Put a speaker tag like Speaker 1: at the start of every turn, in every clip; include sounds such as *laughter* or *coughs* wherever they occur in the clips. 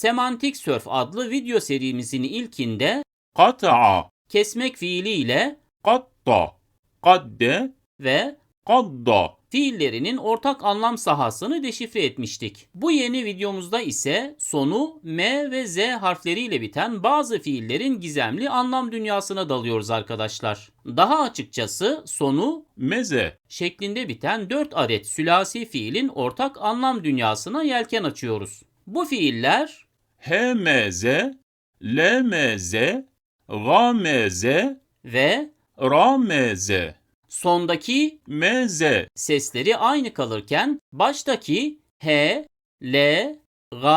Speaker 1: Semantik Sörf adlı video serimizin ilkinde
Speaker 2: kata'a
Speaker 1: kesmek fiiliyle
Speaker 2: katta, kadde
Speaker 1: ve
Speaker 2: kadda
Speaker 1: fiillerinin ortak anlam sahasını deşifre etmiştik. Bu yeni videomuzda ise sonu M ve Z harfleriyle biten bazı fiillerin gizemli anlam dünyasına dalıyoruz arkadaşlar. Daha açıkçası sonu
Speaker 2: meze
Speaker 1: şeklinde biten 4 adet sülasi fiilin ortak anlam dünyasına yelken açıyoruz. Bu fiiller
Speaker 2: hemeze lemeze gameze
Speaker 1: ve
Speaker 2: rameze
Speaker 1: sondaki
Speaker 2: meze
Speaker 1: sesleri aynı kalırken baştaki H, L, G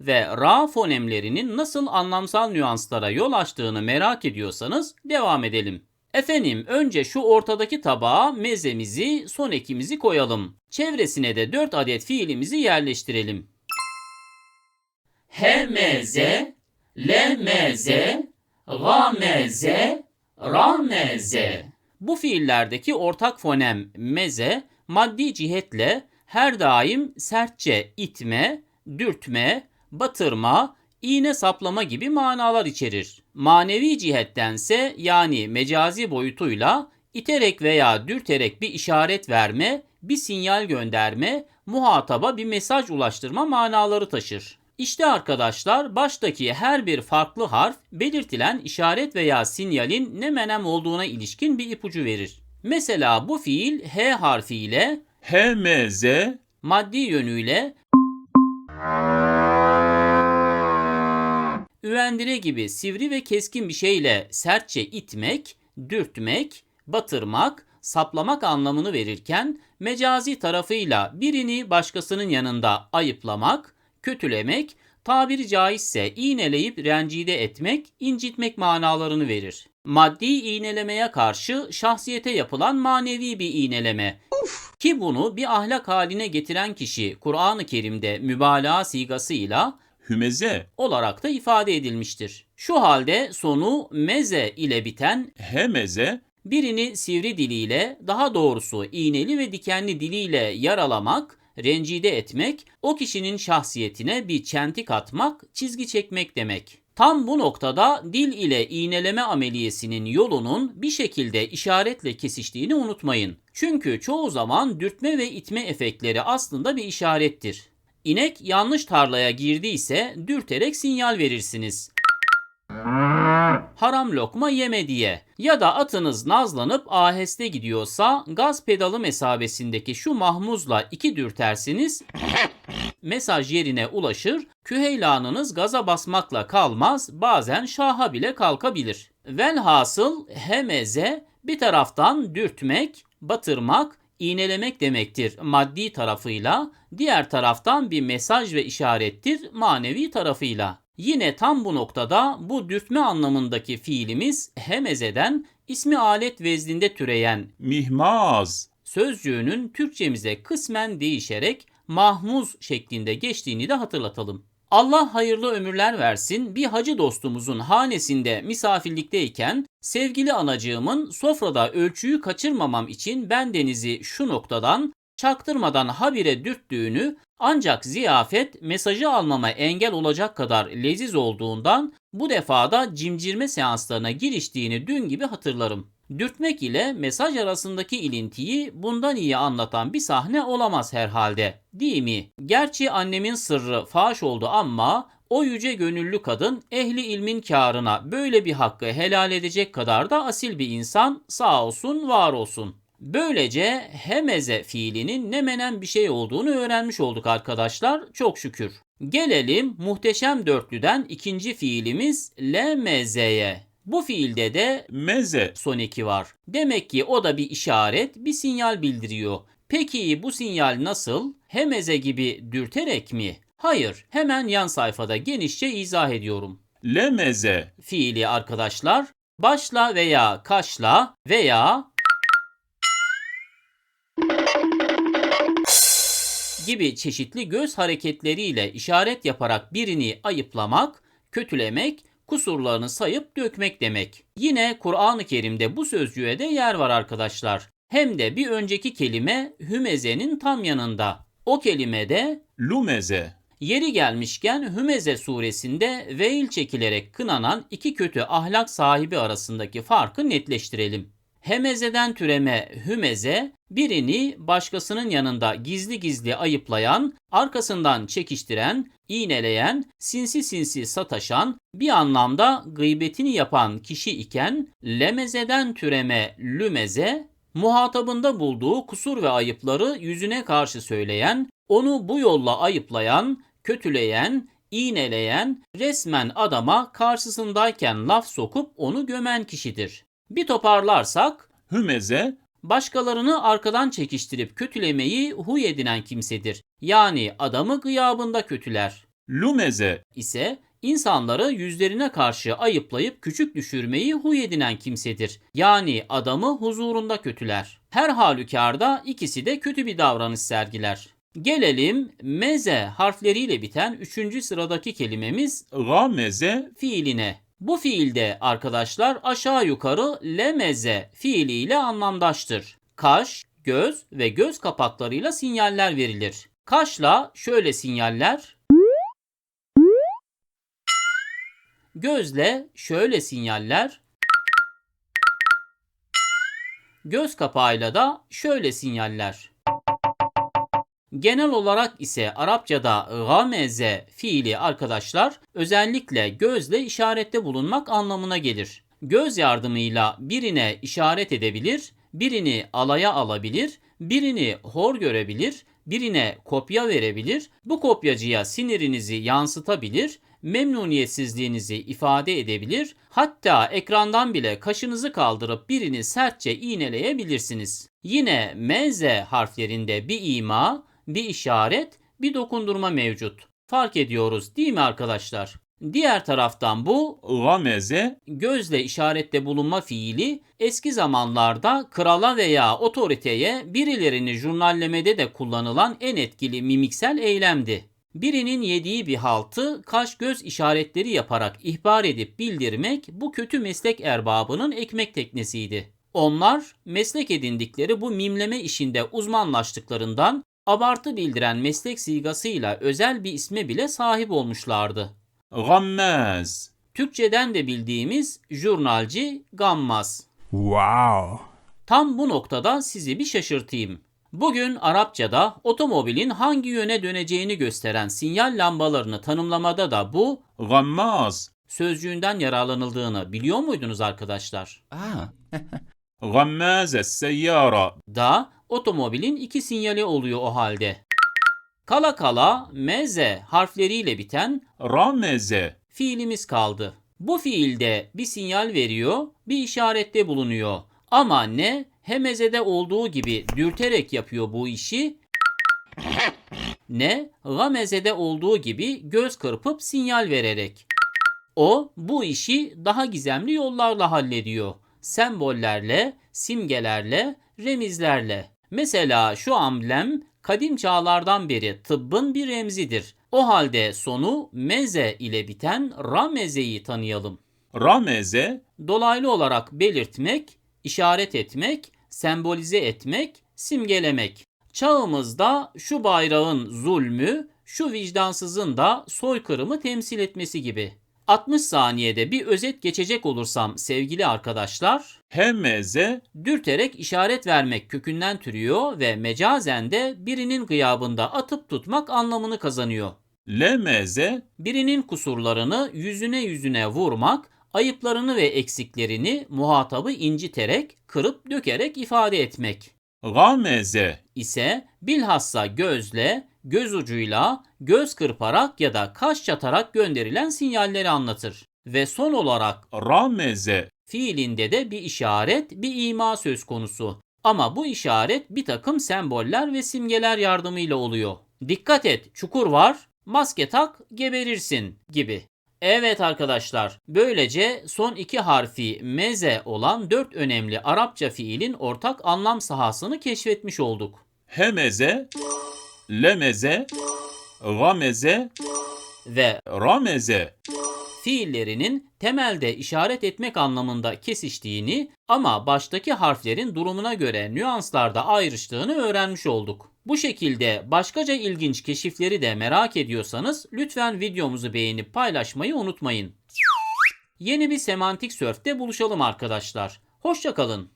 Speaker 1: ve Ra fonemlerinin nasıl anlamsal nüanslara yol açtığını merak ediyorsanız devam edelim. Efendim önce şu ortadaki tabağa mezemizi, son ekimizi koyalım. Çevresine de 4 adet fiilimizi yerleştirelim. Hemeze, lemeze, gameze, rameze. Bu fiillerdeki ortak fonem meze maddi cihetle her daim sertçe itme, dürtme, batırma, iğne saplama gibi manalar içerir. Manevi cihettense yani mecazi boyutuyla iterek veya dürterek bir işaret verme, bir sinyal gönderme, muhataba bir mesaj ulaştırma manaları taşır. İşte arkadaşlar baştaki her bir farklı harf belirtilen işaret veya sinyalin ne menem olduğuna ilişkin bir ipucu verir. Mesela bu fiil H harfiyle
Speaker 2: hemeze
Speaker 1: maddi yönüyle üvendire gibi sivri ve keskin bir şeyle sertçe itmek, dürtmek, batırmak, saplamak anlamını verirken mecazi tarafıyla birini başkasının yanında ayıplamak, kötülemek, tabiri caizse iğneleyip rencide etmek, incitmek manalarını verir. Maddi iğnelemeye karşı şahsiyete yapılan manevi bir iğneleme. Ki bunu bir ahlak haline getiren kişi Kur'an-ı Kerim'de mübalağa sigasıyla
Speaker 2: hümeze
Speaker 1: olarak da ifade edilmiştir. Şu halde sonu meze ile biten
Speaker 2: hemeze
Speaker 1: birini sivri diliyle, daha doğrusu iğneli ve dikenli diliyle yaralamak, rencide etmek, o kişinin şahsiyetine bir çentik atmak, çizgi çekmek demek. Tam bu noktada dil ile iğneleme ameliyesinin yolunun bir şekilde işaretle kesiştiğini unutmayın. Çünkü çoğu zaman dürtme ve itme efektleri aslında bir işarettir. İnek yanlış tarlaya girdiyse dürterek sinyal verirsiniz haram lokma yeme diye. Ya da atınız nazlanıp aheste gidiyorsa gaz pedalı mesabesindeki şu mahmuzla iki dürtersiniz *coughs* mesaj yerine ulaşır, küheylanınız gaza basmakla kalmaz, bazen şaha bile kalkabilir. Velhasıl hemeze bir taraftan dürtmek, batırmak, iğnelemek demektir maddi tarafıyla, diğer taraftan bir mesaj ve işarettir manevi tarafıyla. Yine tam bu noktada bu dürtme anlamındaki fiilimiz hemezeden ismi alet vezninde türeyen
Speaker 2: mihmaz
Speaker 1: sözcüğünün Türkçemize kısmen değişerek mahmuz şeklinde geçtiğini de hatırlatalım. Allah hayırlı ömürler versin. Bir hacı dostumuzun hanesinde misafirlikteyken sevgili anacığımın sofrada ölçüyü kaçırmamam için ben denizi şu noktadan çaktırmadan habire dürttüğünü ancak ziyafet mesajı almama engel olacak kadar leziz olduğundan bu defada cimcirme seanslarına giriştiğini dün gibi hatırlarım. Dürtmek ile mesaj arasındaki ilintiyi bundan iyi anlatan bir sahne olamaz herhalde. Değil mi? Gerçi annemin sırrı faş oldu ama o yüce gönüllü kadın ehli ilmin karına böyle bir hakkı helal edecek kadar da asil bir insan sağ olsun var olsun. Böylece hemeze fiilinin ne menen bir şey olduğunu öğrenmiş olduk arkadaşlar çok şükür. Gelelim muhteşem dörtlüden ikinci fiilimiz lemezeye. Bu fiilde de
Speaker 2: meze
Speaker 1: son eki var. Demek ki o da bir işaret, bir sinyal bildiriyor. Peki bu sinyal nasıl? Hemeze gibi dürterek mi? Hayır, hemen yan sayfada genişçe izah ediyorum.
Speaker 2: lemeze
Speaker 1: Fiili arkadaşlar başla veya kaşla veya gibi çeşitli göz hareketleriyle işaret yaparak birini ayıplamak, kötülemek, kusurlarını sayıp dökmek demek. Yine Kur'an-ı Kerim'de bu sözcüğe de yer var arkadaşlar. Hem de bir önceki kelime hümezenin tam yanında. O kelime de
Speaker 2: lumeze
Speaker 1: Yeri gelmişken Hümeze suresinde veil çekilerek kınanan iki kötü ahlak sahibi arasındaki farkı netleştirelim. Hemezeden türeme hümeze, birini başkasının yanında gizli gizli ayıplayan, arkasından çekiştiren, iğneleyen, sinsi sinsi sataşan, bir anlamda gıybetini yapan kişi iken, lemezeden türeme lümeze, muhatabında bulduğu kusur ve ayıpları yüzüne karşı söyleyen, onu bu yolla ayıplayan, kötüleyen, iğneleyen, resmen adama karşısındayken laf sokup onu gömen kişidir. Bir toparlarsak,
Speaker 2: Hümeze,
Speaker 1: başkalarını arkadan çekiştirip kötülemeyi huy edinen kimsedir. Yani adamı gıyabında kötüler.
Speaker 2: Lumeze,
Speaker 1: ise insanları yüzlerine karşı ayıplayıp küçük düşürmeyi huy edinen kimsedir. Yani adamı huzurunda kötüler. Her halükarda ikisi de kötü bir davranış sergiler. Gelelim meze harfleriyle biten 3. sıradaki kelimemiz
Speaker 2: Gameze,
Speaker 1: fiiline. Bu fiilde arkadaşlar aşağı yukarı lemeze fiiliyle anlamdaştır. Kaş, göz ve göz kapaklarıyla sinyaller verilir. Kaşla şöyle sinyaller. Gözle şöyle sinyaller. Göz kapağıyla da şöyle sinyaller. Genel olarak ise Arapçada gameze fiili arkadaşlar özellikle gözle işarette bulunmak anlamına gelir. Göz yardımıyla birine işaret edebilir, birini alaya alabilir, birini hor görebilir, birine kopya verebilir, bu kopyacıya sinirinizi yansıtabilir, memnuniyetsizliğinizi ifade edebilir, hatta ekrandan bile kaşınızı kaldırıp birini sertçe iğneleyebilirsiniz. Yine meze harflerinde bir ima, bir işaret, bir dokundurma mevcut. Fark ediyoruz değil mi arkadaşlar? Diğer taraftan bu
Speaker 2: gameze,
Speaker 1: gözle işarette bulunma fiili eski zamanlarda krala veya otoriteye birilerini jurnallemede de kullanılan en etkili mimiksel eylemdi. Birinin yediği bir haltı kaş göz işaretleri yaparak ihbar edip bildirmek bu kötü meslek erbabının ekmek teknesiydi. Onlar meslek edindikleri bu mimleme işinde uzmanlaştıklarından abartı bildiren meslek sigasıyla özel bir isme bile sahip olmuşlardı.
Speaker 2: Gammaz.
Speaker 1: Türkçeden de bildiğimiz jurnalci Gammaz.
Speaker 3: Wow.
Speaker 1: Tam bu noktada sizi bir şaşırtayım. Bugün Arapçada otomobilin hangi yöne döneceğini gösteren sinyal lambalarını tanımlamada da bu
Speaker 2: gammaz
Speaker 1: sözcüğünden yararlanıldığını biliyor muydunuz arkadaşlar?
Speaker 2: Ah. *laughs* Gammaz seyyara
Speaker 1: da Otomobilin iki sinyali oluyor o halde. Kala kala MZ harfleriyle biten
Speaker 2: RAMZ
Speaker 1: fiilimiz kaldı. Bu fiilde bir sinyal veriyor, bir işarette bulunuyor. Ama anne hemezede olduğu gibi dürterek yapıyor bu işi ne gamezede olduğu gibi göz kırpıp sinyal vererek. O bu işi daha gizemli yollarla hallediyor. Sembollerle, simgelerle, remizlerle. Mesela şu amblem kadim çağlardan beri tıbbın bir remzidir. O halde sonu meze ile biten ramezeyi tanıyalım.
Speaker 2: Rameze
Speaker 1: dolaylı olarak belirtmek, işaret etmek, sembolize etmek, simgelemek. Çağımızda şu bayrağın zulmü, şu vicdansızın da soykırımı temsil etmesi gibi. 60 saniyede bir özet geçecek olursam sevgili arkadaşlar,
Speaker 2: HMZ
Speaker 1: dürterek işaret vermek kökünden türüyor ve mecazen de birinin gıyabında atıp tutmak anlamını kazanıyor.
Speaker 2: LMZ
Speaker 1: birinin kusurlarını yüzüne yüzüne vurmak, ayıplarını ve eksiklerini muhatabı inciterek, kırıp dökerek ifade etmek.
Speaker 2: Gameze
Speaker 1: ise bilhassa gözle, göz ucuyla, göz kırparak ya da kaş çatarak gönderilen sinyalleri anlatır. Ve son olarak
Speaker 2: rameze
Speaker 1: fiilinde de bir işaret, bir ima söz konusu. Ama bu işaret bir takım semboller ve simgeler yardımıyla oluyor. Dikkat et, çukur var, maske tak, geberirsin gibi. Evet arkadaşlar, böylece son iki harfi meze olan dört önemli Arapça fiilin ortak anlam sahasını keşfetmiş olduk.
Speaker 2: Hemeze, lemeze, gameze
Speaker 1: ve
Speaker 2: rameze
Speaker 1: fiillerinin temelde işaret etmek anlamında kesiştiğini ama baştaki harflerin durumuna göre nüanslarda ayrıştığını öğrenmiş olduk. Bu şekilde başkaca ilginç keşifleri de merak ediyorsanız lütfen videomuzu beğenip paylaşmayı unutmayın. Yeni bir semantik sörfte buluşalım arkadaşlar. Hoşçakalın.